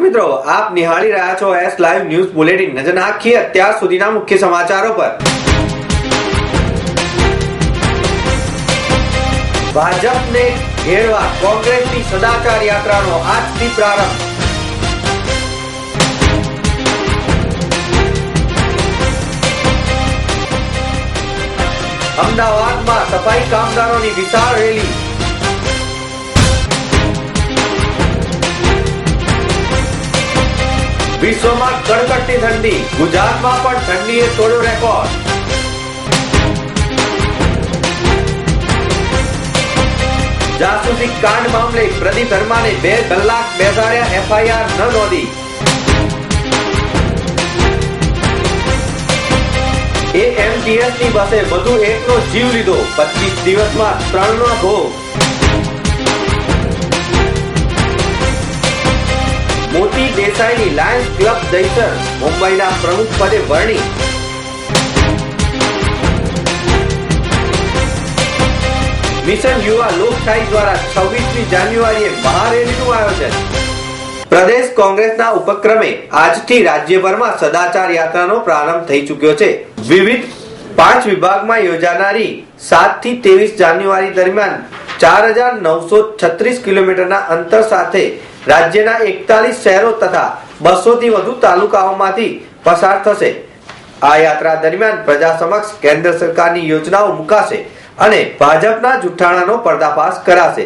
મિત્રો, આપ નિહાળી રહ્યા છો એસ લાઈવ ન્યૂઝ બુલેટિન નજર નાખીએ અત્યાર સુધીના મુખ્ય સમાચારો પર. ભાજપને ઘેરવા કોંગ્રેસની સદાચાર યાત્રાનો આજથી પ્રારંભ. અમદાવાદમાં સફાઈ કામદારોની વિશાળ રેલી. વિશ્વમાં કડકડતી ઠંડી. ગુજરાતમાં પણ ઠંડીએ તોડ્યો રેકોર્ડ. જાસૂસી કાંડ મામલે પ્રદીપ ધર્માને બે કલાક બેસાડ્યા એફઆઈઆર ન નોંધી. એએમટીએસની બસે વધુ એકનો જીવ લીધો. પચીસ દિવસમાં ત્રણનો ભોગ. મોતી દેસાઈની લાયન્સ ક્લબ દહીસર મુંબઈના પ્રમુખ પદે વરણી. મિશન યુવા લોકશાહી દ્વારા છવ્વીસમી જાન્યુઆરીએ મહારેલીનું આયોજન. પ્રદેશ કોંગ્રેસના ઉપક્રમે આજથી રાજ્યભરમાં સદાચાર યાત્રાનો પ્રારંભ થઈ ચૂક્યો છે. વિવિધ પાંચ વિભાગમાં યોજાનારી સાતથી ત્રેવીસ જાન્યુઆરી દરમિયાન ચાર હજાર નવસો છત્રીસ કિલોમીટરના અંતર સાથે રાજ્યના એકતાલીસ શહેરો તથા બસો થી વધુ તાલુકાઓમાંથી પસાર થશે. આ યાત્રા દરમિયાન પ્રજા સમક્ષ કેન્દ્ર સરકારની યોજનાઓ મુકાશે અને ભાજપના જુઠ્ઠાણાનો પર્દાફાશ કરાશે.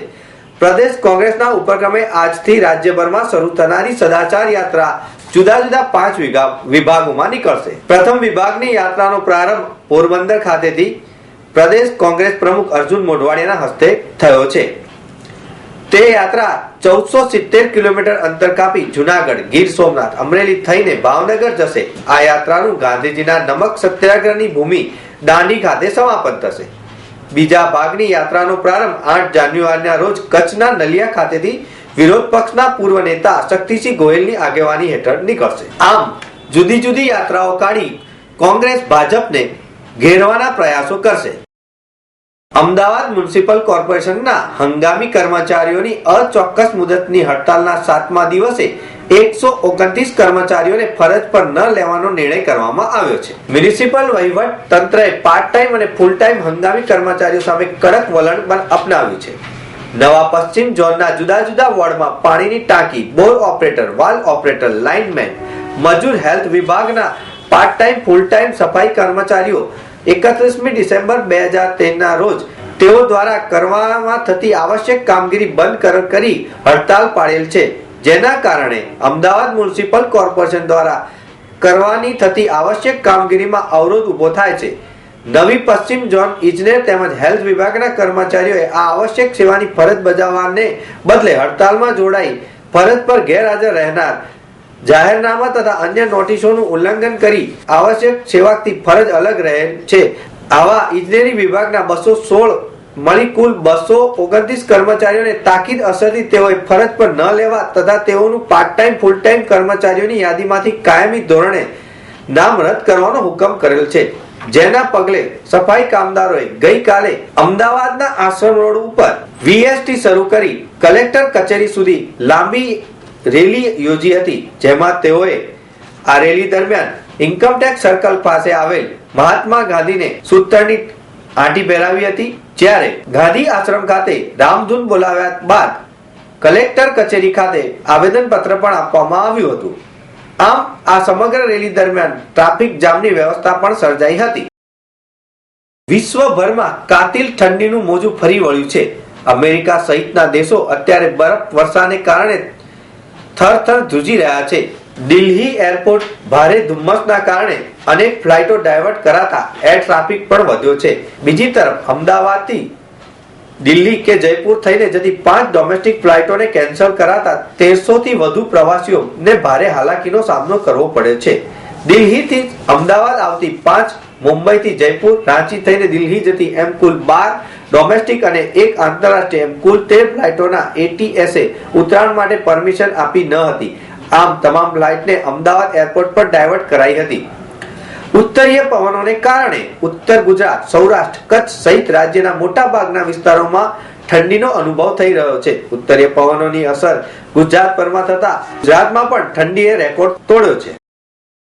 પ્રદેશ કોંગ્રેસના ઉપક્રમે આજથી રાજ્યભરમાં શરૂ થનારી સદાચાર યાત્રા જુદા જુદા પાંચ વિભાગોમાં નીકળશે. પ્રથમ વિભાગની યાત્રાનો પ્રારંભ પોરબંદર ખાતેથી પ્રદેશ કોંગ્રેસ પ્રમુખ અર્જુન મોઢવાડિયાના હસ્તે થયો છે. તે યાત્રા ચૌદસો સિત્તેર કિલોમીટર અંતર કાપી જુનાગઢ, ગીર સોમનાથ, અમરેલી થઈને ભાવનગર જશે. આ યાત્રાનું ગાંધીજીના નમક સત્યાગ્રહની ભૂમિ દાંડી ખાતે સમાપન થશે. બીજા ભાગની યાત્રાનો પ્રારંભ આઠ જાન્યુઆરીના રોજ કચ્છના નલિયા ખાતેથી વિરોધ પક્ષના પૂર્વ નેતા શક્તિસિંહ ગોયલની આગેવાની હેઠળ નીકળશે. આમ, જુદી જુદી યાત્રાઓ કાઢી કોંગ્રેસ, ભાજપને ઘેરવાના પ્રયાસો કરશે. અમદાવાદ મ્યુનિસિપલ કોર્પોરેશનના હંગામી કર્મચારીઓની અચોક્કસ મુદતની હડતાલના સાતમા દિવસે એકસો ઓગણત્રીસ કર્મચારીઓને ફરજ પર ન લેવાનો નિર્ણય કરવામાં આવ્યો છે. મ્યુનિસિપલ વહીવટ તંત્રએ પાર્ટ ટાઈમ અને ફૂલ ટાઈમ હંગામી કર્મચારીઓ સામે કડક વલણ પણ અપનાવ્યું છે. નવા પશ્ચિમ ઝોનના જુદા જુદા વોર્ડમાં પાણીની ટાંકી, bore operator, valve operator, lineman, મજૂર હેલ્થ વિભાગના પાર્ટ ટાઈમ ફૂલ ટાઈમ સફાઈ કર્મચારીઓ એકત્રીસમી ડિસેમ્બર બે હજાર તેરના રોજ તેઓ દ્વારા કરવામાં થતી આવશ્યક કામગીરી બંધ કરી હડતાલ પાડેલ છે. જેના કારણે અમદાવાદ મ્યુનિસિપલ કોર્પોરેશન દ્વારા કરવાની થતી આવશ્યક કામગીરીમાં અવરોધ ઊભો થાય છે. નવી પશ્ચિમ ઝોન ઇજનેર તેમજ હેલ્થ વિભાગના કર્મચારીઓએ આ આવશ્યક સેવાની ફરજ બજાવવાને બદલે હડતાલમાં જોડાઈ ફરજ પર ગેરહાજર રહેનાર જાહેરનામા તથા અન્ય નોટિસોનું ઉલ્લંઘન કરી આવશ્યક સેવાથી ફરજ અલગ રહે છે. આવા ઇજનેરી વિભાગના બસો સોળ મળી કુલ બસો ઓગણત્રીસ કર્મચારીઓને તાકીદ અસરથી તેઓએ ફરજ પર ન લેવા તથા તેઓનું પાર્ટ ટાઈમ ફૂલ ટાઈમ કર્મચારીઓની યાદીમાંથી કાયમી ધોરણે નામ રદ કરવાનો હુકમ કરેલ છે. જેના પગલે સફાઈ કામદારોએ ગઈકાલે અમદાવાદના આશ્રમ રોડ ઉપર વીએસટી શરૂ કરી. કલેક્ટર કચેરી સુધી લાંબી રેલી યોજી હતી, જેમાં તેઓએ આ રેલી દરમિયાન ઇન્કમટેક્સ સર્કલ પાસે આવેલ મહાત્મા ગાંધીને સૂત્રની આંટી પહેરાવી હતી. જ્યારે ગાંધી આશ્રમ ખાતે રામધૂન બોલાવ્યા બાદ કલેક્ટર કચેરી ખાતે આવેદન પત્ર પણ આપવામાં આવ્યું હતું. આમ, આ સમગ્ર રેલી દરમિયાન ટ્રાફિક જામની વ્યવસ્થા પણ સર્જાઈ હતી. વિશ્વભરમાં કાતિલ ઠંડીનું મોજું ફરી વળ્યું છે. અમેરિકા સહિતના દેશો અત્યારે બરફ વર્ષાને કારણે થરથર ધ્રુજી રહ્યા છે. દિલ્હી એરપોર્ટ ભારે ધુમ્મસના કારણે અનેક ફ્લાઇટો ડાયવર્ટ કરાતા એર ટ્રાફિક પણ વધ્યો છે. બીજી તરફ અમદાવાદથી દિલ્હી કે જયપુર થઈને જતી પાંચ ડોમેસ્ટિક ફ્લાઇટોને કેન્સલ કરાતા તેરસો થી વધુ પ્રવાસીઓને ભારે હાલાકીનો સામનો કરવો પડે છે. દિલ્હીથી અમદાવાદ આવતી પાંચ, મુંબઈથી જયપુર, રાંચી થઈને દિલ્હી જતી એમ કુલ બાર ડોમેસ્ટિક અને એક આંતરરાષ્ટ્રીય એમ, કુલ તેર ફ્લાઇટોના એટીએસે ઉતરાણ માટે પરમિશન આપી ન હતી. આમ, તમામ ફ્લાઇટને અમદાવાદ એરપોર્ટ પર ડાયવર્ટ કરાઈ હતી. ઉત્તરીય પવનોને કારણે ઉત્તર ગુજરાત, સૌરાષ્ટ્ર, કચ્છ સહિત રાજ્યના મોટા ભાગના વિસ્તારોમાં ઠંડીનો અનુભવ થઈ રહ્યો છે. ઉત્તરીય પવનોની અસર ગુજરાત પરમાં થતા ગુજરાતમાં પણ ઠંડીએ રેકોર્ડ તોડ્યો છે.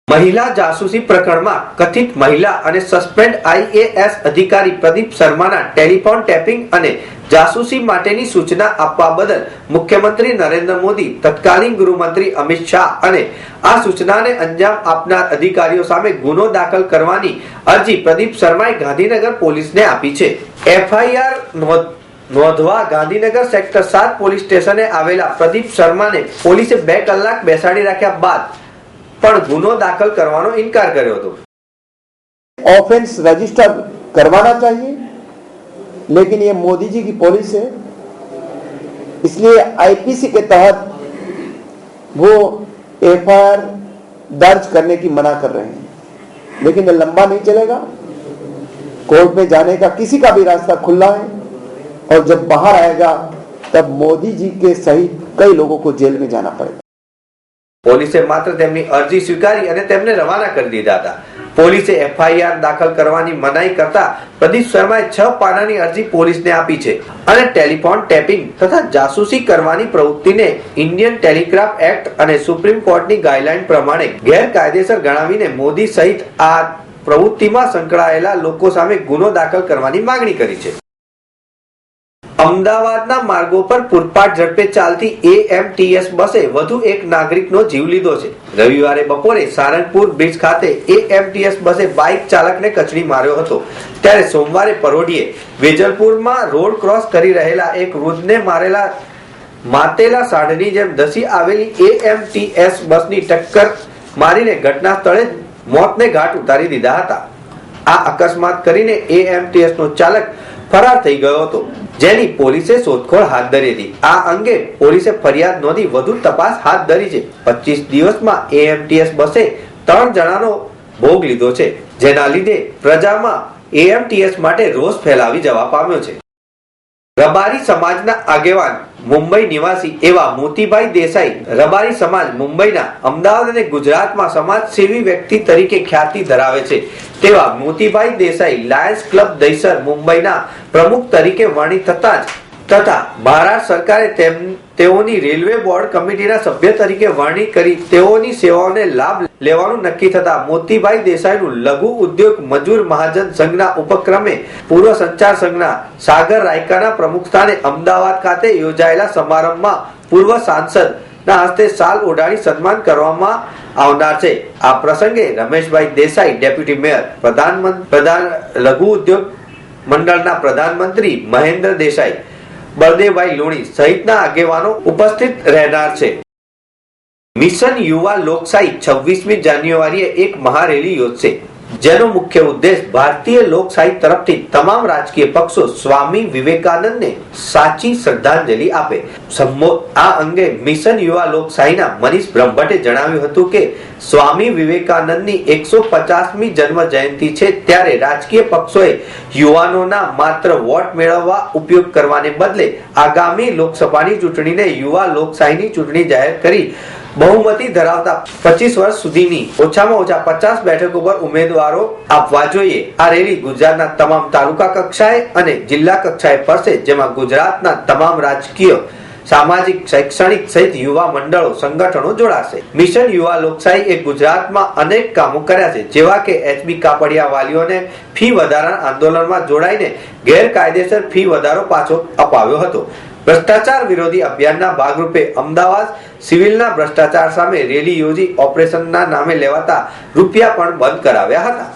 મહિલા જાસૂસી પ્રકરણમાં કથિત મહિલા અને સસ્પેન્ડ આઈએએસ અધિકારી પ્રદીપ શર્માના ટેલિફોન ટેપિંગ અને જાસૂસી માટેની સૂચના આપવા બદલ મુખ્યમંત્રી નરેન્દ્ર મોદી, તત્કાલીન ગૃહમંત્રી અમિત શાહ અને આ સૂચનાને અંજામ આપનાર અધિકારીઓ સામે ગુનો દાખલ કરવાની અરજી પ્રદીપ શર્માએ ગાંધીનગર પોલીસને આપી છે. એફઆઈઆર નોંધવા ગાંધીનગર સેક્ટર સાત પોલીસ સ્ટેશને આવેલા પ્રદીપ શર્માને પોલીસે બે કલાક બેસાડી રાખ્યા બાદ પણ ગુનો દાખલ કરવાનો ઇનકાર કર્યો હતો ऑफेंस रजिस्टर करवाना चाहिए लेकिन ये मोदी जी की पॉलिसी है इसलिए आईपीसी के तहत वो एफआईआर दर्ज करने की मना कर रहे हैं लेकिन ये लंबा नहीं चलेगा कोर्ट में जाने का किसी का भी रास्ता खुला है और जब बाहर आएगा तब मोदी जी के सहित कई लोगों को जेल में जाना पड़ेगा પોલીસે માત્ર તેમની અરજી સ્વીકારી અને તેમને રવાના કરી દીધા હતા. પોલીસે એફઆઈઆર દાખલ કરવાની મનાઈ કરતા પ્રદીપ શર્માએ છ પાનાની અરજી પોલીસને આપી છે અને ટેલિફોન ટેપિંગ તથા જાસૂસી કરવાની પ્રવૃત્તિને ઇન્ડિયન ટેલિગ્રાફ એક્ટ અને સુપ્રીમ કોર્ટની ગાઈડલાઈન પ્રમાણે ગેરકાયદેસર ગણાવીને મોદી સહિત આ પ્રવૃત્તિમાં સંકળાયેલા લોકો સામે ગુનો દાખલ કરવાની માંગણી કરી છે. અમદાવાદના માર્ગો પર પૂરપાટ ઝડપે ચાલતી એએમટીએસ બસે વધુ એક નાગરિકનો જીવ લીધો છે. રવિવારે બપોરે સારંગપુર બ્રિજ ખાતે એએમટીએસ બસે બાઇક ચાલકને કચડી માર્યો હતો. ત્યારે સોમવારે પરોઢીએ વેજલપુરમાં રોડ ક્રોસ કરી રહેલા એક વૃદ્ધને મારેલા, માતેલા સાઢની જેમ ધસી આવેલી એએમટીએસ બસની ટક્કર મારીને ઘટના સ્થળે મોતને ઘાટ ઉતારી દીધા હતા. આ અકસ્માત કરીને એએમટીએસનો ચાલક ફરાર થઈ ગયો હતો. જેની પોલીસે શોધખોળ હાથ ધરી હતી. આ અંગે પોલીસે ફરિયાદ નોંધી વધુ તપાસ હાથ ધરી છે. પચીસ દિવસમાં એએમટીએસ બસે ત્રણ જણાનો ભોગ લીધો છે, જેના લીધે પ્રજામાં એએમટીએસ માટે રોષ ફેલાવી જવા પામ્યો છે. રબારી સમાજના આગેવાન મુંબઈ નિવાસી એવા મોતીભાઈ દેસાઈ રબારી સમાજ મુંબઈના અમદાવાદ અને ગુજરાતમાં સમાજ સેવી વ્યક્તિ તરીકે ખ્યાતિ ધરાવે છે. તેવા મોતીભાઈ દેસાઈ લાયન્સ ક્લબ દહીસર મુંબઈના પ્રમુખ તરીકે વર્ણિત થતા જ તથા મહારાષ્ટ્ર સરકારે તેમ તેઓની રેલવે બોર્ડ કમિટીના સભ્ય તરીકે વરણી કરી તેઓની સેવાઓને લાભ લેવાનું નક્કી થતા મોતીભાઈ દેસાઈનું લઘુ ઉદ્યોગ મજૂર મહાજન સંઘના ઉપક્રમે પૂર્વ સંચાર સંઘના સાગર રાયકાના પ્રમુખ સ્થાને અમદાવાદ ખાતે યોજાયેલા સમારંભમાં પૂર્વ સાંસદ ના હસ્તે સાલ ઓઢાડી સન્માન કરવામાં આવનાર છે. આ પ્રસંગે રમેશભાઈ દેસાઈ ડેપ્યુટી મેયર પ્રધાનમંત્રી પ્રધાન લઘુ ઉદ્યોગ મંડળના પ્રધાનમંત્રી મહેન્દ્ર દેસાઈ બળદેવભાઈ લુણી સહિતના આગેવાનો ઉપસ્થિત રહેનાર છે. મિશન યુવા લોકશાહી છવ્વીસમી જાન્યુઆરીએ એક મહારેલી યોજશે. જેનો મુખ્ય ઉદ્દેશ ભારતીય લોકશાહી તરફથી તમામ રાજકીય પક્ષો સ્વામી વિવેકાનંદને સાચી શ્રદ્ધાંજલિ આપે. આ અંગે મિશન યુવા લોકશાહીના મનીષ બ્રહ્મભટ્ટે જણાવ્યું હતું કે, સ્વામી વિવેકાનંદની એકસો પચાસમી જન્મ જયંતિ છે ત્યારે રાજકીય પક્ષોએ યુવાનોના માત્ર વોટ મેળવવા ઉપયોગ કરવાને બદલે આગામી લોકસભાની ચૂંટણીને યુવા લોકશાહીની ચૂંટણી જાહેર કરી બહુમતી ધરાવતા પચીસ વર્ષ સુધીની ઓછામાં ઓછા પચાસ બેઠકો પર ઉમેદવારો આપવા જોઈએ. આ રેલી ગુજરાતના તમામ તાલુકા કક્ષાએ અને જિલ્લા કક્ષાએ ફરશે, જેમાં ગુજરાતના તમામ રાજકીય, સામાજિક, શૈક્ષણિક સહિત યુવા મંડળો, સંગઠનો જોડાશે. મિશન યુવા લોકશાહી એ ગુજરાતમાં અનેક કામો કર્યા છે, જેવા કે એચબી કાપડિયા વાલીઓને ફી વધારા આંદોલનમાં જોડાઈને ગેરકાયદેસર ફી વધારો પાછો અપાવ્યો હતો. ભ્રષ્ટાચાર વિરોધી અભિયાનના ભાગરૂપે અમદાવાદ સિવિલના ભ્રષ્ટાચાર સામે રેલી યોજી ઓપરેશનના નામે લેવાતા રૂપિયા પણ બંધ કરાવ્યા હતા.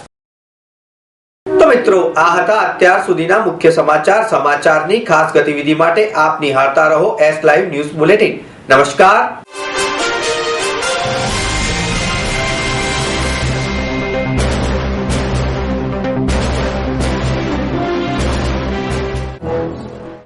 તો મિત્રો, આ હતા અત્યાર સુધીના મુખ્ય સમાચાર. સમાચારની ખાસ ગતિવિધિ માટે આપ નિહાળતા રહો એસ લાઈવ ન્યૂઝ બુલેટિન નમસ્કાર.